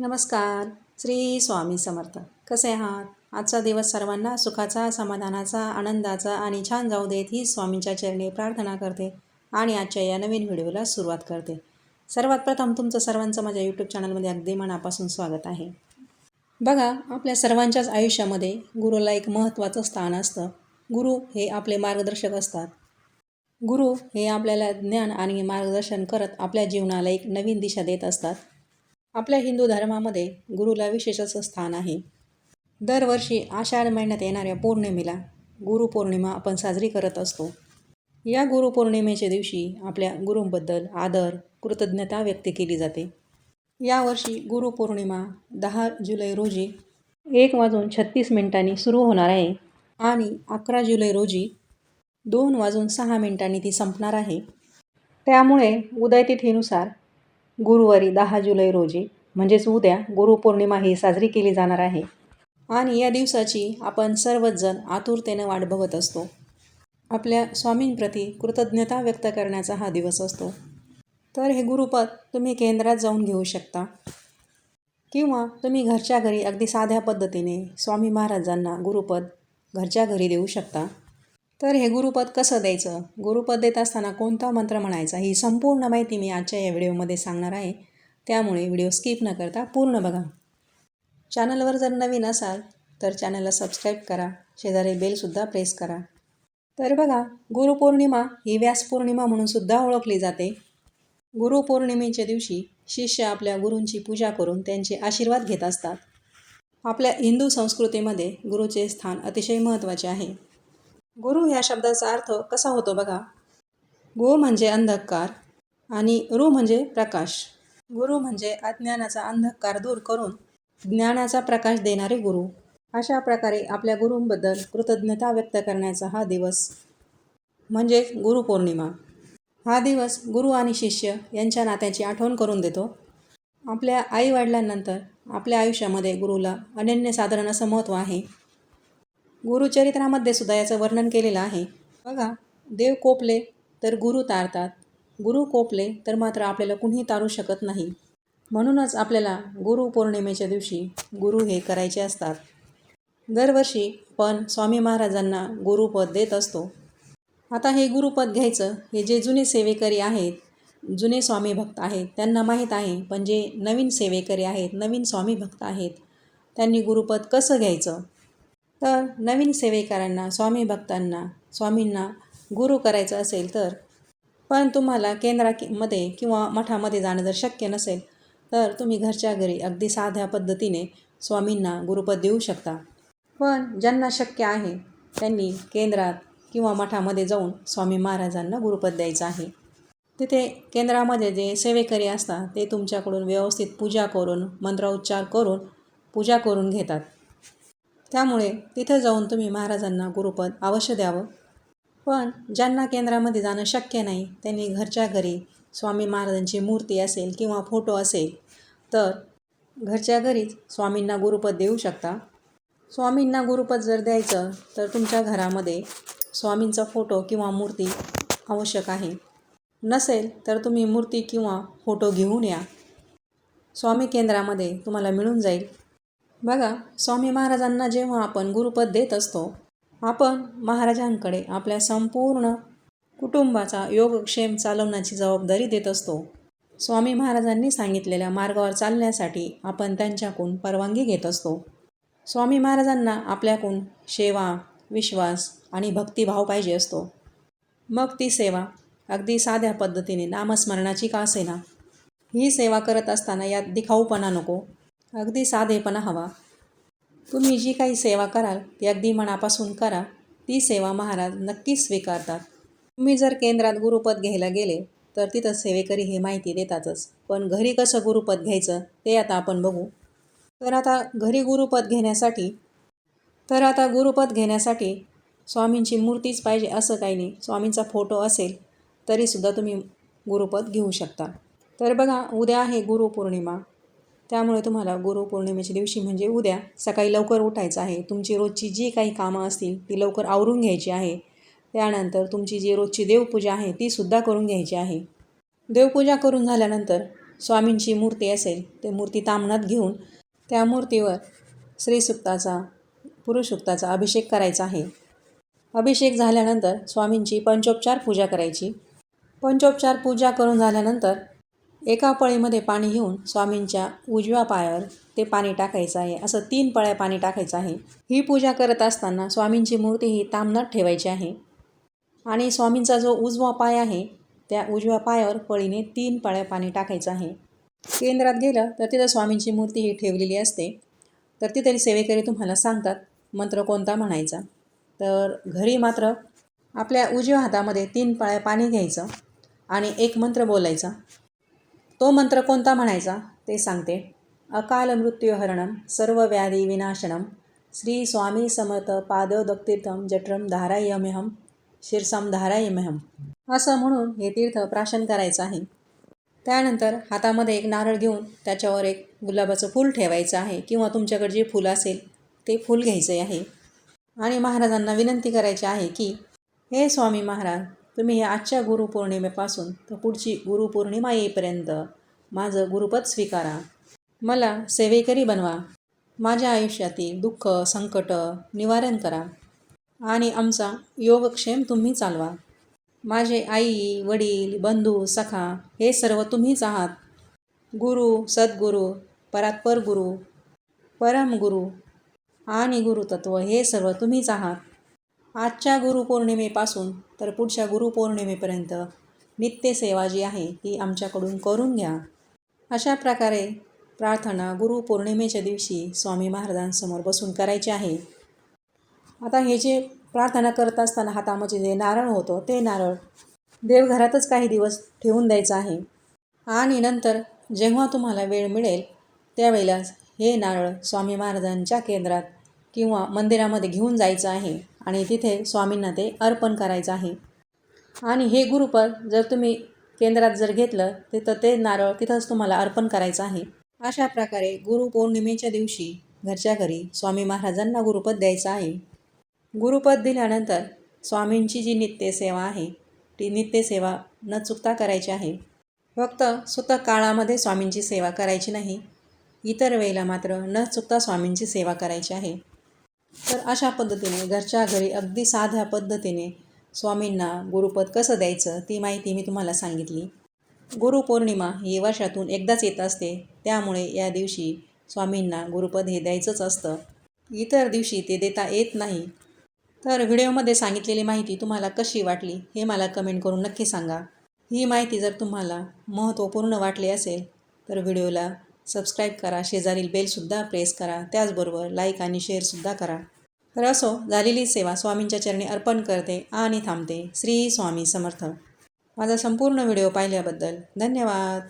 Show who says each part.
Speaker 1: नमस्कार. श्री स्वामी समर्थ. कसे आहात? आजचा दिवस सर्वांना सुखाचा समाधानाचा आनंदाचा आणि छान जाऊ देत ही स्वामींच्या चरणी प्रार्थना करते आणि आजच्या या नवीन व्हिडिओला सुरुवात करते. सर्वात प्रथम तुमचं सर्वांचं माझ्या यूट्यूब चॅनलमध्ये अगदी मनापासून स्वागत आहे. बघा आपल्या सर्वांच्याच आयुष्यामध्ये गुरुला एक महत्त्वाचं स्थान असतं. गुरु हे आपले मार्गदर्शक असतात. गुरु हे आपल्याला ज्ञान आणि मार्गदर्शन करत आपल्या जीवनाला एक नवीन दिशा देत असतात. आपल्या हिंदू धर्मामध्ये गुरुला विशेष असं स्थान आहे. दरवर्षी आषाढ महिन्यात येणाऱ्या पौर्णिमेला गुरुपौर्णिमा आपण साजरी करत असतो. या गुरुपौर्णिमेच्या दिवशी आपल्या गुरूंबद्दल आदर कृतज्ञता व्यक्त केली जाते. यावर्षी गुरुपौर्णिमा दहा जुलै रोजी एक वाजून छत्तीस मिनिटांनी सुरू होणार आहे आणि अकरा जुलै रोजी दोन वाजून सहा मिनिटांनी ती संपणार आहे. त्यामुळे उदयतिथीनुसार गुरुवारी दहा जुलै रोजी म्हणजेच उद्या गुरुपौर्णिमा ही साजरी केली जाणार आहे. आणि या दिवसाची आपण सर्वच जण आतुरतेनं वाट बघत असतो. आपल्या स्वामींप्रती कृतज्ञता व्यक्त करण्याचा हा दिवस असतो. तर हे गुरुपद तुम्ही केंद्रात जाऊन घेऊ शकता. किंवा तुम्ही घरच्या घरी अगदी साध्या पद्धतीने स्वामी महाराजांना गुरुपद घरच्या घरी देऊ शकता. तर हे गुरुपद कसं द्यायचं? गुरुपद देत असताना कोणता मंत्र म्हणायचा? ही संपूर्ण माहिती मी आजच्या या व्हिडिओमध्ये सांगणार आहे. त्यामुळे व्हिडिओ स्किप न करता पूर्ण बघा. चॅनलवर जर नवीन असाल तर चॅनलला सबस्क्राईब करा. शेजारी बेलसुद्धा प्रेस करा. तर बघा गुरुपौर्णिमा ही व्यासपौर्णिमा म्हणूनसुद्धा ओळखली जाते. गुरुपौर्णिमेच्या दिवशी शिष्य आपल्या गुरूंची पूजा करून त्यांचे आशीर्वाद घेत असतात. आपल्या हिंदू संस्कृतीमध्ये गुरुचे स्थान अतिशय महत्त्वाचे आहे. गुरु ह्या शब्दाचा अर्थ कसा होतो बघा? गो म्हणजे अंधकार आणि रु म्हणजे प्रकाश. गुरु म्हणजे अज्ञानाचा अंधकार दूर करून ज्ञानाचा प्रकाश देणारे गुरु. अशा प्रकारे आपल्या गुरूंबद्दल कृतज्ञता व्यक्त करण्याचा हा दिवस म्हणजे गुरुपौर्णिमा हा दिवस गुरु आणि शिष्य यांच्या नात्याची आठवण करून देतो. आपल्या आईवडिलांनंतर आपल्या आयुष्यामध्ये गुरुला अनन्यसाधारण असं महत्त्व आहे. गुरुचरित्रामध्ये सुद्धा याचं वर्णन केलेलं आहे. बघा देव कोपले तर गुरु तारतात. गुरु कोपले तर मात्र आपल्याला कुणीही तारू शकत नाही. म्हणूनच आपल्याला गुरुपौर्णिमेच्या दिवशी गुरु हे करायचे असतात. दरवर्षी पण स्वामी महाराजांना गुरुपद देत असतो. आता हे गुरुपद घ्यायचं हे जे जुने सेवेकरी आहेत जुने स्वामी भक्त आहेत त्यांना माहीत आहे पण जे नवीन सेवेकरी आहेत नवीन स्वामी भक्त आहेत त्यांनी गुरुपद कसं घ्यायचं? तर नवीन सेवेकरांना स्वामी भक्तांना स्वामींना गुरु करायचं असेल तर पण तुम्हाला केंद्रामध्ये किंवा मठामध्ये जाणं जर शक्य नसेल तर तुम्ही घरच्या घरी अगदी साध्या पद्धतीने स्वामींना गुरुपद देऊ शकता. पण ज्यांना शक्य आहे त्यांनी केंद्रात किंवा मठामध्ये जाऊन स्वामी महाराजांना गुरुपद द्यायचं आहे. तिथे केंद्रामध्ये जे सेवेकरी असतात ते तुमच्याकडून व्यवस्थित पूजा करून मंत्रोच्चार करून पूजा करून घेतात. त्यामुळे तिथं जाऊन तुम्ही महाराजांना गुरुपद अवश्य द्यावं. पण ज्यांना केंद्रामध्ये जाणं शक्य नाही त्यांनी घरच्या घरी स्वामी महाराजांची मूर्ती असेल किंवा फोटो असेल तर घरच्या घरीच स्वामींना गुरुपद देऊ शकता. स्वामींना गुरुपद जर द्यायचं तर तुमच्या घरामध्ये स्वामींचा फोटो किंवा मूर्ती आवश्यक आहे. नसेल तर तुम्ही मूर्ती किंवा फोटो घेऊन या. स्वामी केंद्रामध्ये तुम्हाला मिळून जाईल. बघा स्वामी महाराजांना जेव्हा आपण गुरुपद देत असतो आपण महाराजांकडे आपल्या संपूर्ण कुटुंबाचा योगक्षेम चालवण्याची जबाबदारी देत असतो. स्वामी महाराजांनी सांगितलेल्या मार्गावर चालण्यासाठी आपण त्यांच्याकडून परवानगी घेत असतो. स्वामी महाराजांना आपल्याकडून सेवा विश्वास आणि भक्तिभाव पाहिजे असतो. मग ती सेवा अगदी साध्या पद्धतीने नामस्मरणाची का असेना? ही सेवा करत असताना यात दिखाऊपणा नको. अगदी साधेपणा हवा. तुम्ही जी काही सेवा कराल ती अगदी मनापासून करा. ती सेवा महाराज नक्कीच स्वीकारतात. तुम्ही जर केंद्रात गुरुपद घ्यायला गेले तर तिथं सेवेकरी हे माहिती देतातच. पण घरी कसं गुरुपद घ्यायचं ते आता आपण बघू. तर आता घरी गुरुपद घेण्यासाठी तर आता गुरुपद घेण्यासाठी स्वामींची मूर्तीच पाहिजे असं काही नाही. स्वामींचा फोटो असेल तरीसुद्धा तुम्ही गुरुपद घेऊ शकता. तर बघा उद्या आहे गुरुपौर्णिमा. त्यामुळे तुम्हाला गुरुपौर्णिमेच्या दिवशी म्हणजे उद्या सकाळी लवकर उठायचं आहे. तुमची रोजची जी काही कामं असतील ती लवकर आवरून घ्यायची आहे. त्यानंतर तुमची जी रोजची देवपूजा आहे तीसुद्धा करून घ्यायची आहे. देवपूजा करून झाल्यानंतर स्वामींची मूर्ती असेल ते मूर्ती तामणात घेऊन त्या मूर्तीवर स्त्रीसुक्ताचा पुरुषसुक्ताचा अभिषेक करायचा आहे. अभिषेक झाल्यानंतर स्वामींची पंचोपचार पूजा करायची. पंचोपचार पूजा करून झाल्यानंतर एका पळीमध्ये पाणी घेऊन स्वामींच्या उजव्या पायावर ते पाणी टाकायचं आहे. असं तीन पळ्या पाणी टाकायचं आहे. ही पूजा करत असताना स्वामींची मूर्ती ही तामनात ठेवायची आहे. आणि स्वामींचा जो उजवा पाय आहे त्या उजव्या पायावर पळीने तीन पळ्या पाणी टाकायचं आहे. केंद्रात गेलं तर तिथं स्वामींची मूर्ती ही ठेवलेली असते. तर तिथे सेवेकरी तुम्हाला सांगतात मंत्र कोणता म्हणायचा? तर घरी मात्र आपल्या उजव्या हातामध्ये तीन पळ्या पाणी घ्यायचं आणि एक मंत्र बोलायचा. तो मंत्र कोणता म्हणायचा? ते सांगते. अकाल मृत्यूहरणम सर्व व्याधी विनाशनम श्री स्वामी समर्थ पादोदक्तीर्थम जठरम धारायम्यहम शिरसम धारायम्यहम असं म्हणून हे तीर्थ प्राशन करायचं आहे. त्यानंतर हातामध्ये एक नारळ घेऊन त्याच्यावर एक गुलाबाचं फूल ठेवायचं आहे किंवा तुमच्याकडे जे फूल असेल ते फूल घ्यायचे आहे. आणि महाराजांना विनंती करायची आहे की हे स्वामी महाराज तुम्ही हे आजच्या गुरुपौर्णिमेपासून तर पुढची गुरुपौर्णिमा येईपर्यंत माझं गुरुपद स्वीकारा. मला सेवेकरी बनवा. माझ्या आयुष्यातील दुःख संकट निवारण करा आणि आमचा योगक्षेम तुम्ही चालवा. माझे आई वडील बंधू सखा हे सर्व तुम्हीच आहात. गुरु सद्गुरू परात्पर गुरु परमगुरु आणि गुरुतत्व हे सर्व तुम्हीच आहात. आजच्या गुरुपौर्णिमेपासून तर पुढच्या गुरुपौर्णिमेपर्यंत नित्यसेवा जी आहे ती आमच्याकडून करून घ्या. अशा प्रकारे प्रार्थना गुरुपौर्णिमेच्या दिवशी स्वामी महाराजांसमोर बसून करायची आहे. आता हे जे प्रार्थना करत असताना हातामध्ये जे नारळ होतं ते नारळ देवघरातच काही दिवस ठेवून द्यायचं आहे. आणि नंतर जेव्हा तुम्हाला वेळ मिळेल त्यावेळेला हे नारळ स्वामी महाराजांच्या केंद्रात किंवा मंदिरामध्ये घेऊन जायचं आहे. आणि तिथे स्वामींना ते अर्पण करायचं आहे. आणि हे गुरुपद जर तुम्ही केंद्रात जर घेतलं तिथं ते नारळ तिथंच तुम्हाला अर्पण करायचं आहे. अशा प्रकारे गुरुपौर्णिमेच्या दिवशी घरच्या घरी स्वामी महाराजांना गुरुपद द्यायचं आहे. गुरुपद दिल्यानंतर स्वामींची जी नित्यसेवा आहे ती नित्यसेवा न चुकता करायची आहे. फक्त स्वतः काळामध्ये स्वामींची सेवा करायची नाही इतर वेळेला मात्र न चुकता स्वामींची सेवा करायची आहे. तर अशा पद्धतीने घरच्या घरी अगदी साध्या पद्धतीने स्वामींना गुरुपद कसं द्यायचं ती माहिती मी तुम्हाला सांगितली. गुरुपौर्णिमा ही वर्षातून एकदाच येत असते. त्यामुळे या दिवशी स्वामींना गुरुपद हे द्यायचंच असतं. इतर दिवशी ते देता येत नाही. तर व्हिडिओमध्ये सांगितलेली माहिती तुम्हाला कशी वाटली हे मला कमेंट करून नक्की सांगा. ही माहिती जर तुम्हाला महत्त्वपूर्ण वाटली असेल तर व्हिडिओला सबस्क्राईब करा शेजारील बेलसुद्धा प्रेस करा त्याचबरोबर लाईक आणि शेअरसुद्धा करा. तर असो झालेली सेवा स्वामींच्या चरणी अर्पण करते आणि थांबते. श्री स्वामी समर्थ. माझा संपूर्ण व्हिडिओ पाहिल्याबद्दल धन्यवाद.